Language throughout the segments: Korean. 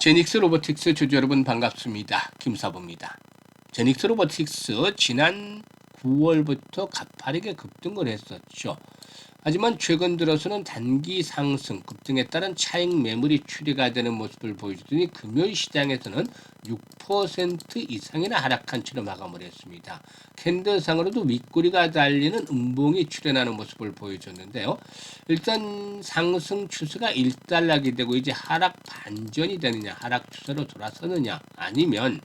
제닉스 로보틱스 주주 여러분 반갑습니다. 김사부입니다. 제닉스 로보틱스 지난 9월부터 가파르게 급등을 했었죠. 하지만 최근 들어서는 단기 상승, 급등에 따른 차익 매물이 추리가 되는 모습을 보여주더니 금요일 시장에서는 6% 이상이나 하락한 채로 마감을 했습니다. 캔들상으로도 윗꼬리가 달리는 음봉이 출현하는 모습을 보여줬는데요. 일단 상승 추세가 일단락이 되고 이제 하락 반전이 되느냐, 하락 추세로 돌아서느냐, 아니면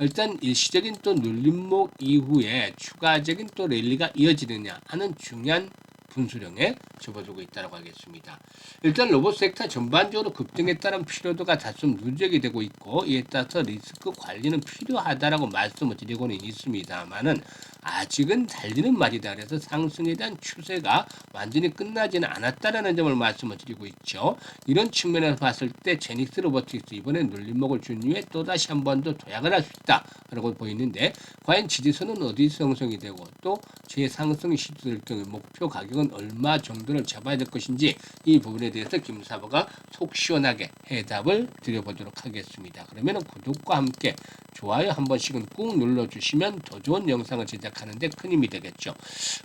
일단 일시적인 또 눌림목 이후에 추가적인 또 랠리가 이어지느냐 하는 중요한 분수령에 접어들고 있다고 하겠습니다. 일단 로봇 섹터 전반적으로 급등에 따른 필요도가 다소 누적이 되고 있고 이에 따라서 리스크 관리는 필요하다라고 말씀을 드리고는 있습니다만은 아직은 달리는 말이다. 그래서 상승에 대한 추세가 완전히 끝나지는 않았다라는 점을 말씀을 드리고 있죠. 이런 측면에서 봤을 때 제닉스 로보틱스 이번에 눌림목을 준 이후에 또다시 한 번 더 도약을 할 수 있다라고 보이는데 과연 지지선은 어디서 형성이 되고 또 재상승 시도될 경우 목표 가격은 얼마 정도를 잡아야 될 것인지 이 부분에 대해서 김사부가 속 시원하게 해답을 드려보도록 하겠습니다. 그러면 구독과 함께 좋아요 한 번씩은 꾹 눌러주시면 더 좋은 영상을 제작하는데 큰 힘이 되겠죠.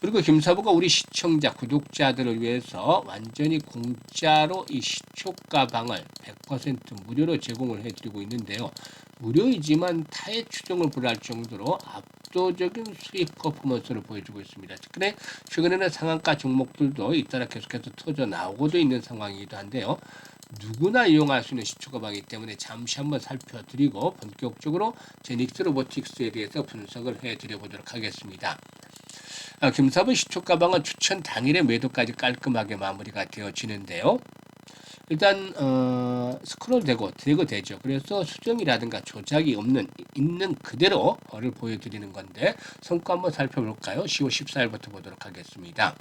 그리고 김사부가 우리 시청자, 구독자들을 위해서 완전히 공짜로 이 시초 가방을 100% 무료로 제공을 해드리고 있는데요. 무료이지만 타의 추종을 불할 정도로 압도적인 수익 퍼포먼스를 보여주고 있습니다. 최근에 최근에는 상한가 종목들도 잇따라 계속해서 터져 나오고도 있는 상황이기도 한데요. 누구나 이용할 수 있는 시초 가방이기 때문에 잠시 한번 살펴드리고 본격적으로 제닉스 로보틱스에 대해서 분석을 해드려 보도록 하겠습니다. 아, 김사부 시초 가방은 추천 당일에 매도까지 깔끔하게 마무리가 되어지는데요. 일단 어, 스크롤 되고 되고 되죠. 그래서 수정이라든가 조작이 없는 있는 그대로를 보여드리는 건데 성과 한번 살펴볼까요? 10월 14일부터 보도록 하겠습니다.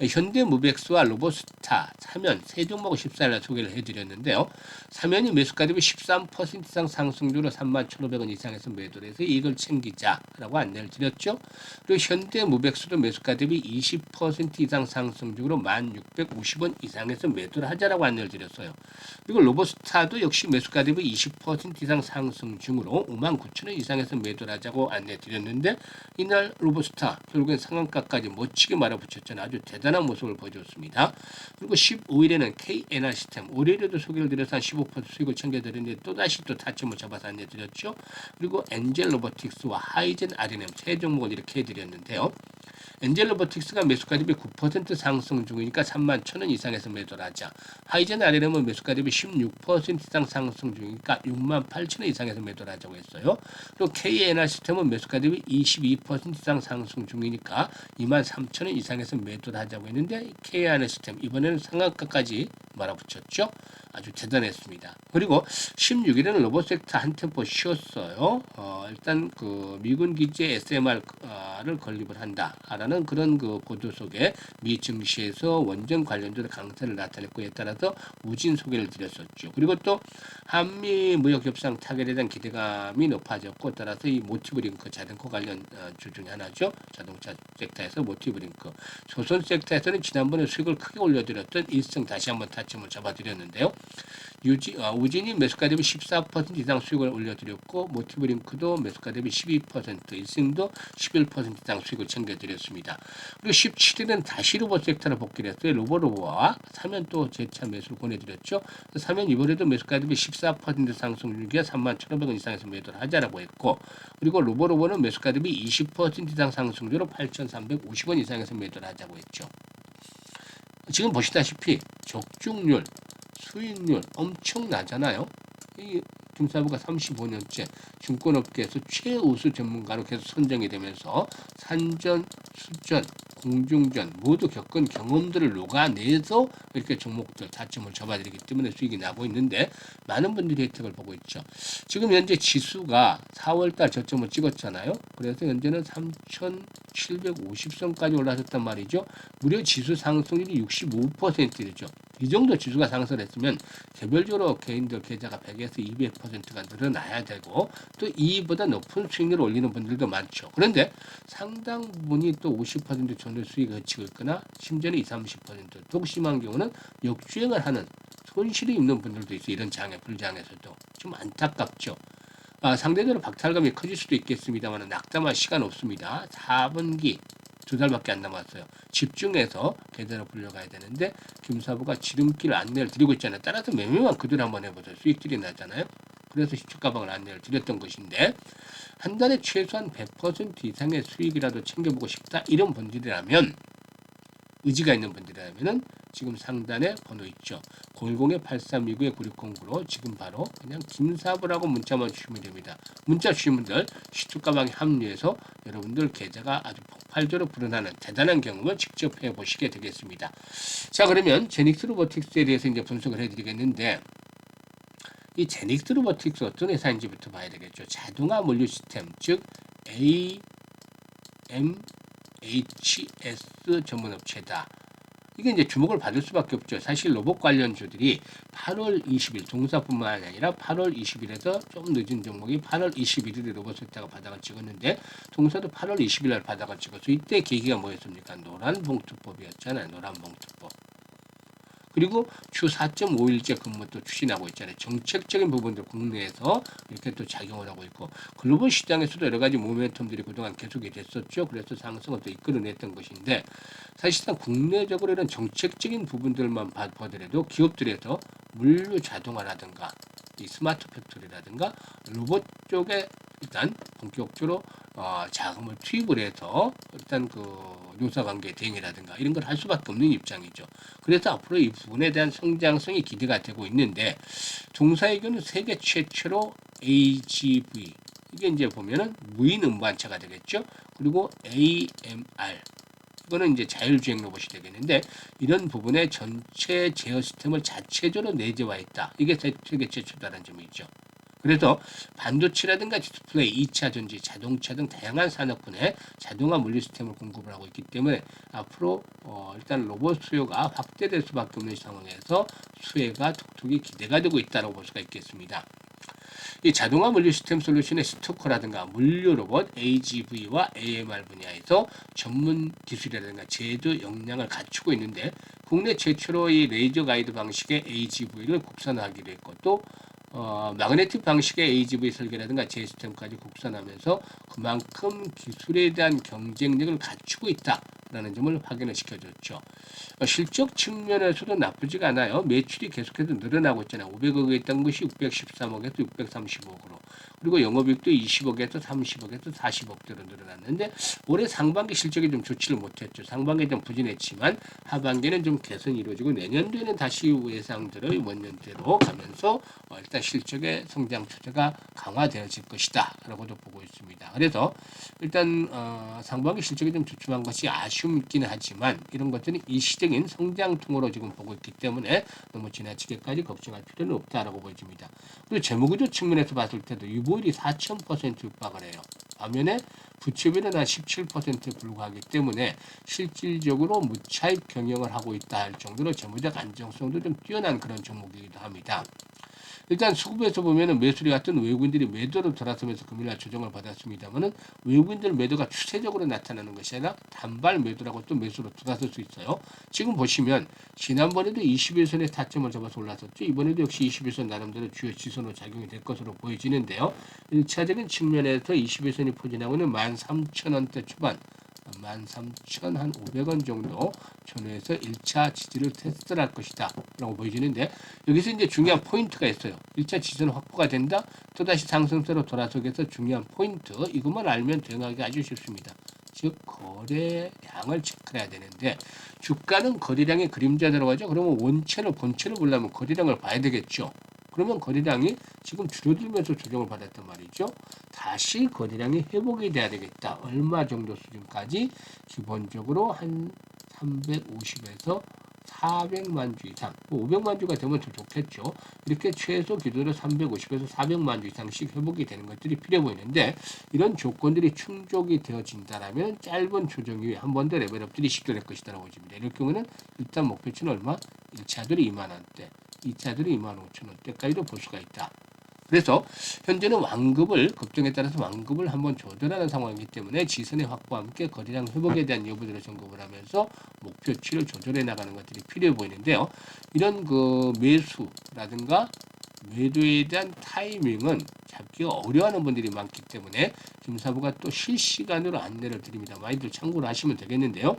현대무백스와 로보스타, 사면 세 종목을 14일날 소개를 해드렸는데요. 사면이 매수가 대비 13% 이상 상승률로 31,500원 이상에서 매도를 해서 이익을 챙기자라고 안내를 드렸죠. 그리고 현대무백스도 매수가 대비 20% 이상 상승률로 1,650원 이상에서 매도를 하자라고 안내를 드렸어요. 그리고 로보스타도 역시 매수가 대비 20% 이상 상승 중으로 59,000원 이상에서 매도를 하자고 안내 드렸는데 이날 로보스타 결국엔 상한가까지 멋지게 말아붙였잖아요. 아주 대단한 모습을 보여줬습니다. 그리고 15일에는 KNR 시스템, 월요일에도 소개를 드려서 한 15% 수익을 챙겨드렸는데 또다시 또 타점을 잡아서 안내드렸죠. 그리고 엔젤 로보틱스와 하이젠 아리넴 세 종목을 이렇게 해드렸는데요. 엔젤 로보틱스가 매수가 대비 9% 상승 중이니까 3만 1천원 이상에서 매도를 하자. 하이젠 아리넴은 매수가 대비 16% 이상 상승 중이니까 6만 8천원 이상에서 매도를 하자고 했어요. 그리고 KNR 시스템은 매수가 대비 22% 이상 상승 중이니까 2만 3천원 이상에서 매도를 하자고 했는데 KNR 시스템 이번에는 상한가까지 말아붙였죠. 아주 대단했습니다. 그리고 16일에는 로봇 섹터 한 템포 쉬었어요. 어, 일단 그 미군 기지에 SMR을 건립을 한다 라는 그런 그 보도 속에 미 증시에서 원전 관련주의 강세를 나타냈고 에 따라서 우진 소개를 드렸었죠. 그리고 또 한미 무역 협상 타결에 대한 기대감이 높아졌고 따라서 이 모티브 링크 자동차 관련 어, 주 중에 하나죠. 자동차 섹터에서 모티브 링크. 조선 섹터에서는 지난번에 수익을 크게 올려드렸던 일성 다시 한번 타점을 잡아드렸는데요. 유지, 어, 우진이 매수가 대비 14% 이상 수익을 올려드렸고 모티브 링크도 매수가 대비 12% 일승도 11% 이상 수익을 챙겨드렸습니다. 그리고 17일은 다시 로봇 섹터로 복귀를 했어요. 로보로보와 사면 또 재차 매수를 보내드렸죠. 사면 이번에도 매수가 대비 14% 상승 중이야 3만 1,500원 이상에서 매도를 하자라고 했고 그리고 로보로보는 매수가 대비 20% 이상 상승률로 8,350원 이상에서 매도를 하자고 했죠. 지금 보시다시피 적중률 수익률 엄청 나잖아요. 이 김사부가 35년째 증권업계에서 최우수 전문가로 계속 선정이 되면서 산전, 수전, 공중전 모두 겪은 경험들을 녹아내서 이렇게 종목들 다점을 접어드리기 때문에 수익이 나고 있는데 많은 분들이 혜택을 보고 있죠. 지금 현재 지수가 4월달 저점을 찍었잖아요. 그래서 현재는 3,750선까지 올라섰단 말이죠. 무려 지수 상승률이 65%죠. 이 정도 지수가 상승했으면 개별적으로 개인들 계좌가 100에서 200%가 늘어나야 되고 또 이보다 높은 수익률을 올리는 분들도 많죠. 그런데 상당 부분이 또 50%전 후 수익을 그치고 있거나 심지어는 20, 30%더 심한 경우는 역주행을 하는 손실이 있는 분들도 있어요. 이런 장애, 불장에서도 좀 안타깝죠. 아, 상대적으로 박탈감이 커질 수도 있겠습니다만 낙담할 시간 없습니다. 4분기 두 달밖에 안 남았어요. 집중해서 계좌로 불려가야 되는데 김사부가 지름길 안내를 드리고 있잖아요. 따라서 매매만 그대로 한번 해보세요. 수익들이 나잖아요. 그래서 시초 가방을 안내를 드렸던 것인데 한 달에 최소한 100% 이상의 수익이라도 챙겨보고 싶다 이런 분들이라면 의지가 있는 분들이라면은 지금 상단에 번호 있죠. 010-8329-9609로 지금 바로 그냥 김사부라고 문자만 주시면 됩니다. 문자 주신 분들 시투 가방에 합류해서 여러분들 계좌가 아주 폭발적으로 불어나는 대단한 경험을 직접 해보시게 되겠습니다. 자 그러면 제닉스 로보틱스에 대해서 이제 분석을 해드리겠는데 이 제닉스 로보틱스 어떤 회사인지부터 봐야 되겠죠. 자동화 물류 시스템 즉 A M HS 전문 업체다. 이게 이제 주목을 받을 수밖에 없죠. 사실 로봇 관련주들이 8월 20일 동사뿐만 아니라 8월 20일에서 좀 늦은 종목이 8월 21일에 로봇 세타가 바닥을 찍었는데 동사도 8월 20일 날 바닥을 찍었어. 이때 계기가 뭐였습니까? 노란 봉투법이었잖아요. 노란 봉투법. 그리고 주 4.5일째 근무도 추진하고 있잖아요. 정책적인 부분들 국내에서 이렇게 또 작용을 하고 있고 글로벌 시장에서도 여러 가지 모멘텀들이 그동안 계속이 됐었죠. 그래서 상승을 또 이끌어냈던 것인데 사실상 국내적으로 이런 정책적인 부분들만 봐- 보더라도 기업들에서 물류 자동화라든가 이 스마트 팩토리라든가 로봇 쪽에 일단 본격적으로 어, 자금을 투입을 해서 일단 그 노사관계 대응이라든가 이런 걸 할 수밖에 없는 입장이죠. 그래서 앞으로 이 부분에 대한 성장성이 기대가 되고 있는데 종사의견은 세계 최초로 AGV 이게 이제 보면은 무인 운반차가 되겠죠. 그리고 AMR 이거는 이제 자율주행 로봇이 되겠는데 이런 부분에 전체 제어 시스템을 자체적으로 내재화했다. 이게 세계 최초다라는 점이 있죠. 그래서 반도체라든가 디스플레이, 2차 전지, 자동차 등 다양한 산업군에 자동화 물류 시스템을 공급을 하고 있기 때문에 앞으로 어, 일단 로봇 수요가 확대될 수밖에 없는 상황에서 수혜가 톡톡히 기대가 되고 있다고 볼 수가 있겠습니다. 이 자동화 물류 시스템 솔루션의 스토커라든가 물류 로봇 AGV와 AMR 분야에서 전문 기술이라든가 제도 역량을 갖추고 있는데 국내 최초로 이 레이저 가이드 방식의 AGV를 국산화하기로 했고 또 어, 마그네틱 방식의 AGV 설계라든가 제 시스템까지 국산하면서 그만큼 기술에 대한 경쟁력을 갖추고 있다 라는 점을 확인을 시켜줬죠. 어, 실적 측면에서도 나쁘지가 않아요. 매출이 계속해서 늘어나고 있잖아요. 500억에 있던 것이 613억에서 635억으로. 그리고 영업이익도 20억에서 30억에서 40억대로 늘어났는데 올해 상반기 실적이 좀 좋지를 못했죠. 상반기 좀 부진했지만 하반기는 좀 개선이 이루어지고 내년도에는 다시 예상대로 원년대로 가면서 어, 일단 실적의 성장 추세가 강화되어질 것이다 라고도 보고 있습니다. 그래서 일단 어, 상반기 실적이 좀 주춤한 것이 아 쉽기는 하지만 이런 것들은 일시적인 성장통으로 지금 보고 있기 때문에 너무 지나치게까지 걱정할 필요는 없다라고 보여집니다. 그리고 재무구조 측면에서 봤을 때도 유보율이 4,000% 육박을 해요. 반면에 부채비는 한 17%에 불과하기 때문에 실질적으로 무차익 경영을 하고 있다 할 정도로 재무적 안정성도 좀 뛰어난 그런 종목이기도 합니다. 일단 수급에서 보면은 매수리 같은 외국인들이 매도로 돌아서면서 금일날 조정을 받았습니다만은 외국인들 매도가 추세적으로 나타나는 것이 아니라 단발 매도라고 또 매수로 돌아설 수 있어요. 지금 보시면 지난번에도 21선의 타점을 잡아서 올랐었죠. 이번에도 역시 21선 나름대로 주요 지선으로 작용이 될 것으로 보여지는데요. 1차적인 측면에서 21선이 포진하고는 13,000원대 초반 13,500원 정도 전후에서 1차 지지를 테스트를 할 것이다 라고 보여지는데 여기서 이제 중요한 포인트가 있어요. 1차 지지는 확보가 된다. 또다시 상승세로 돌아서기 위해서 중요한 포인트. 이것만 알면 대응하기 아주 쉽습니다. 즉 거래량을 체크해야 되는데 주가는 거래량의 그림자 들어가죠. 그러면 원체를 본체를 보려면 거래량을 봐야 되겠죠 그러면 거래량이 지금 줄어들면서 조정을 받았단 말이죠. 다시 거래량이 회복이 돼야 되겠다. 얼마 정도 수준까지 기본적으로 한 350에서 400만 주 이상, 뭐 500만 주가 되면 더 좋겠죠. 이렇게 최소 기도로 350에서 400만 주 이상씩 회복이 되는 것들이 필요해 보이는데 이런 조건들이 충족이 되어진다라면 짧은 조정 이후에 한 번 더 레벨업들이 시도될 것이다라고 보입니다. 이럴 경우는 일단 목표치는 얼마? 1차들이 2만 원대, 2차들이 2만 5천 원대까지도 볼 수가 있다. 그래서 현재는 완급을 급등에 따라서 완급을 한번 조절하는 상황이기 때문에 지선의 확보와 함께 거래량 회복에 대한 여부들을 점검을 하면서 목표치를 조절해 나가는 것들이 필요해 보이는데요. 이런 그 매수라든가 매도에 대한 타이밍은 잡기가 어려워하는 분들이 많기 때문에 김사부가 또 실시간으로 안내를 드립니다. 많이들 참고를 하시면 되겠는데요.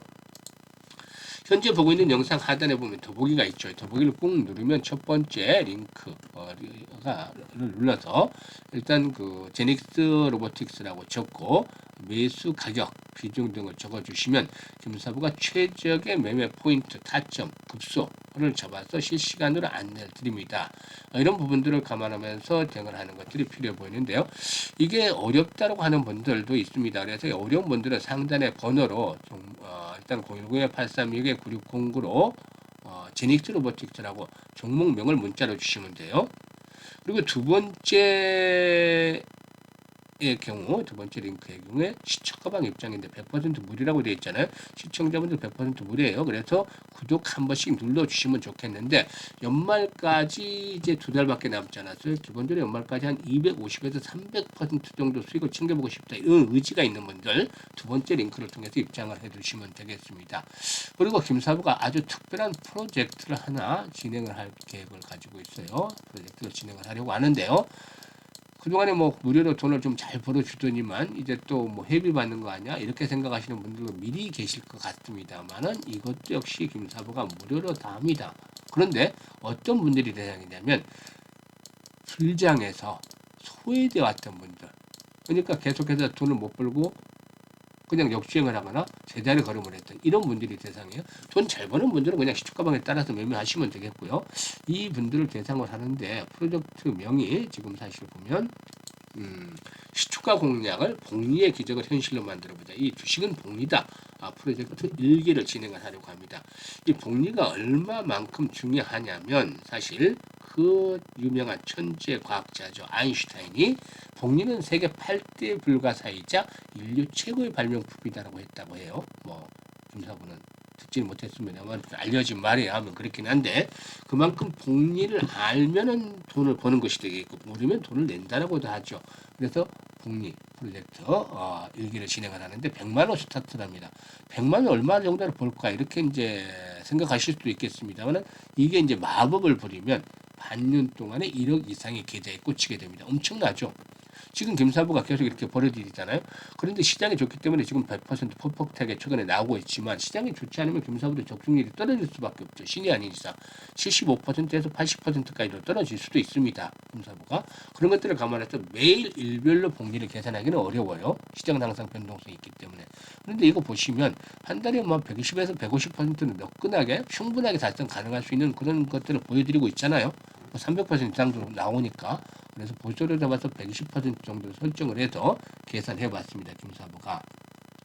현재 보고 있는 영상 하단에 보면 더보기가 있죠. 더보기를 꾹 누르면 첫 번째 링크가 를 눌러서 일단 그 제닉스 로보틱스라고 적고 매수 가격 비중 등을 적어주시면 김사부가 최적의 매매 포인트 타점 급소를 잡아서 실시간으로 안내를 드립니다. 어, 이런 부분들을 감안하면서 대응을 하는 것들이 필요해 보이는데요. 이게 어렵다고 하는 분들도 있습니다. 그래서 어려운 분들은 상단의 번호로 좀, 어, 일단 010-836-9609로 어, 제닉스 로보틱스라고 종목명을 문자로 주시면 돼요. 그리고 두 번째 의 경우, 두 번째 링크의 경우에 시청 가방 입장인데 100% 무료라고 되어 있잖아요. 시청자분들 100% 무료예요. 그래서 구독 한 번씩 눌러주시면 좋겠는데 연말까지 이제 두 달밖에 남지 않았어요. 기본적으로 연말까지 한 250에서 300% 정도 수익을 챙겨보고 싶다. 이런 의지가 있는 분들 두 번째 링크를 통해서 입장을 해두시면 되겠습니다. 그리고 김사부가 아주 특별한 프로젝트를 하나 진행을 할 계획을 가지고 있어요. 프로젝트를 진행을 하려고 하는데요. 그동안에 뭐 무료로 돈을 좀 잘 벌어주더니만 이제 또 뭐 회비 받는 거 아니야? 이렇게 생각하시는 분들도 미리 계실 것 같습니다만은 이것도 역시 김사부가 무료로 다 합니다. 그런데 어떤 분들이 대상이냐면 불장에서 소외되어 왔던 분들. 그러니까 계속해서 돈을 못 벌고 그냥 역주행을 하거나 제자리 걸음을 했던 이런 분들이 대상이에요. 돈 잘 버는 분들은 그냥 시초가방에 따라서 매매하시면 되겠고요. 이 분들을 대상으로 하는데 프로젝트 명이 지금 사실 보면 음, 시초가 공략을 복리의 기적을 현실로 만들어보자. 이 주식은 복리다. 아, 프로젝트 일기를 진행을 하려고 합니다. 이 복리가 얼마만큼 중요하냐면 사실 그 유명한 천재 과학자죠. 아인슈타인이 복리는 세계 8대 불가사이자 인류 최고의 발명품이다라고 했다고 해요. 뭐 김사부는 듣지는 못했습니다만 알려진 말이야 하면 그렇긴 한데 그만큼 복리를 알면은 돈을 버는 것이 되겠고 모르면 돈을 낸다라고도 하죠. 그래서 복리 프로젝트 어, 일기를 진행을 하는데 100만 원 스타트랍니다. 100만 원 얼마 정도를 벌까 이렇게 이제 생각하실 수도 있겠습니다만 이게 이제 마법을 부리면 반년 동안에 1억 이상의 계좌에 꽂히게 됩니다. 엄청나죠. 지금 김사부가 계속 이렇게 벌어들이잖아요. 그런데 시장이 좋기 때문에 지금 100% 폭폭하게 최근에 나오고 있지만 시장이 좋지 않으면 김사부도 적중률이 떨어질 수밖에 없죠. 신이 아닌 이상 75%에서 80%까지도 떨어질 수도 있습니다. 김사부가 그런 것들을 감안해서 매일 일별로 복리를 계산하기는 어려워요. 시장은 항상 변동성이 있기 때문에. 그런데 이거 보시면 한 달에 뭐 120에서 150%는 너끈하게 충분하게 달성 가능할 수 있는 그런 것들을 보여드리고 있잖아요. 300% 이상도 나오니까 그래서 보조를 잡아서 120% 정도 설정을 해서 계산해 봤습니다. 김사부가.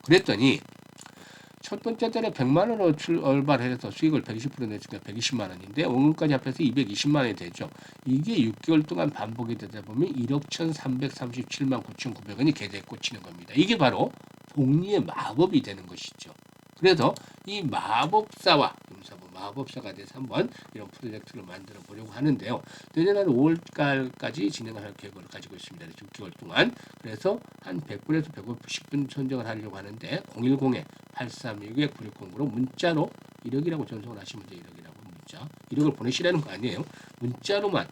그랬더니 첫 번째 달에 100만 원으로 출발해서 수익을 120% 냈으니까 120만 원인데 원금까지 합해서 220만 원이 되죠. 이게 6개월 동안 반복이 되다 보면 1억 1,337만 9,900원이 계좌에 꽂히는 겁니다. 이게 바로 복리의 마법이 되는 것이죠. 그래서 이 마법사와 금사부 마법사가 돼서 한번 이런 프로젝트를 만들어 보려고 하는데요. 내년 한 5월까지 진행을 할 계획을 가지고 있습니다. 6개월 동안. 그래서 한 100분에서 150분 선정을 하려고 하는데 010에 836에 9609로 문자로 1억이라고 전송을 하시면 돼요. 1억이라고 문자. 1억을 보내시라는 거 아니에요. 문자로만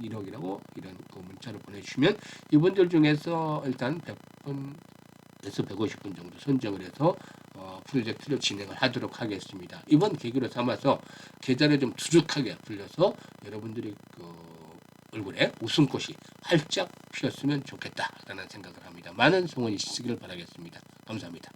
1억이라고 이런 그 문자를 보내주시면 이분들 중에서 일단 100분 에서 150분 정도 선정을 해서 어, 프로젝트를 진행을 하도록 하겠습니다. 이번 계기로 삼아서 계좌를 좀 두둑하게 불려서 여러분들이 그 얼굴에 웃음꽃이 활짝 피었으면 좋겠다라는 생각을 합니다. 많은 성원이 있으기를 바라겠습니다. 감사합니다.